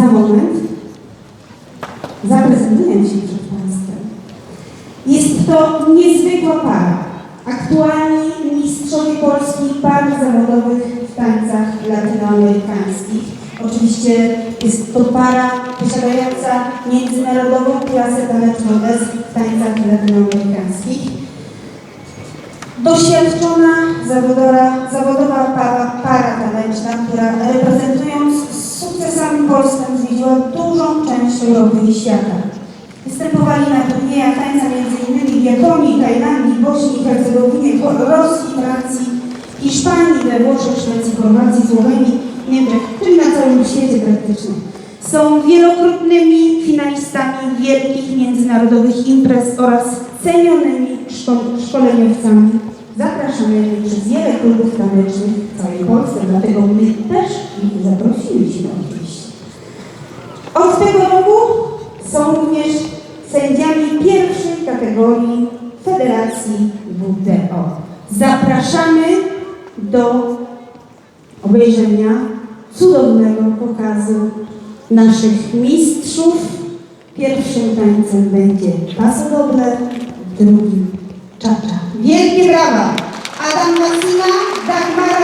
Za moment zaprezentuję się przed Państwem. Jest to niezwykła para. Aktualni mistrzowie Polski par zawodowych w tańcach latynoamerykańskich. Oczywiście jest to para posiadająca międzynarodową klasę taneczną w tańcach latynoamerykańskich. Doświadczona zawodowa para, para taneczna, która sukcesami Zwiedziła dużą część Europy i świata. Występowali na turniejach tańca m.in. w Japonii, Tajlandii, Bośni i Hercegowinie, Rosji, Francji, Hiszpanii, we Włoszech, Szwecji, Chorwacji, Słowenii, Niemczech, czyli na całym świecie praktycznie. Są wielokrotnymi finalistami wielkich międzynarodowych imprez oraz cenionymi szko- szkoleniowcami zapraszanymi przez wiele klubów tanecznych w całej Polsce, dlatego my też ich zaprosiliśmy oczywiście. Są również sędziami pierwszej kategorii Federacji WTO. Zapraszamy do obejrzenia cudownego pokazu naszych mistrzów. Pierwszym tańcem będzie Paso Doble, drugim Czacza. Wielkie brawa! Adam Masina, Dagmara